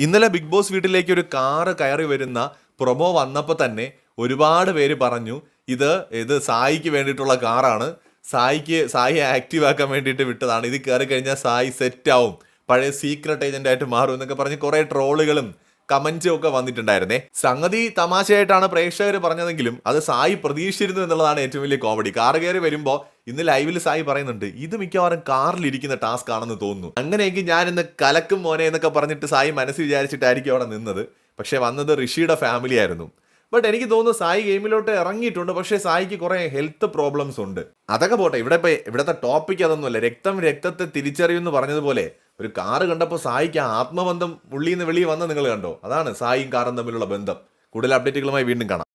ഇന്നലെ big boss വീട്ടിലേക്ക് ഒരു കാറ് കയറി വരുന്ന പ്രൊമോ വന്നപ്പോൾ തന്നെ ഒരുപാട് പേര് പറഞ്ഞു ഇത് ഇത് സായിക്ക് വേണ്ടിയിട്ടുള്ള കാറാണ്. സായിക്ക് സായി ആക്റ്റീവ് ആക്കാൻ വേണ്ടിയിട്ട് വിട്ടതാണ്. ഇത് കയറി കഴിഞ്ഞാൽ സായി സെറ്റ് ആവും. പഴയ സീക്രട്ട് ഏജന്റ് ആയിട്ട് മാറും എന്നൊക്കെ പറഞ്ഞ് കുറേ ട്രോളുകളും കമന്റ്സും ഒക്കെ വന്നിട്ടുണ്ടായിരുന്നേ. സംഗതി തമാശയായിട്ടാണ് പ്രേക്ഷകർ പറഞ്ഞതെങ്കിലും അത് സായി പ്രതീക്ഷിച്ചിരുന്നു എന്നുള്ളതാണ് ഏറ്റവും വലിയ കോമഡി. കാർ കയറി വരുമ്പോൾ ഇന്ന് ലൈവിൽ സായി പറയുന്നുണ്ട് ഇത് മിക്കവാറും കാറിലിരിക്കുന്ന ടാസ്ക് ആണെന്ന് തോന്നുന്നു. അങ്ങനെയെങ്കിൽ ഞാൻ ഇന്ന് കലക്കും മോനെ എന്നൊക്കെ പറഞ്ഞിട്ട് സായി മനസ്സ് വിചാരിച്ചിട്ടായിരിക്കും അവിടെ നിന്നത്. പക്ഷേ വന്നത് ഋഷിയുടെ ഫാമിലി ആയിരുന്നു. ബട്ട് എനിക്ക് തോന്നുന്നു സായി ഗെയിമിലോട്ട് ഇറങ്ങിയിട്ടുണ്ട്. പക്ഷേ സായിക്ക് കുറേ ഹെൽത്ത് പ്രോബ്ലംസ് ഉണ്ട്. അതൊക്കെ പോട്ടെ ഇവിടെ ഇപ്പൊ ഇവിടുത്തെ ടോപ്പിക് അതൊന്നുമല്ല. രക്തം രക്തത്തെ തിരിച്ചറിയുമെന്ന് പറഞ്ഞതുപോലെ ഒരു കാറ് കണ്ടപ്പോൾ സായിക്ക് ആത്മബന്ധം ഉള്ളിൽ നിന്ന് വെളിയിൽ വന്ന നിങ്ങൾ കണ്ടോ? അതാണ് സായിയും കാറും തമ്മിലുള്ള ബന്ധം. കൂടുതൽ അപ്ഡേറ്റുകളുമായി വീണ്ടും കാണാം.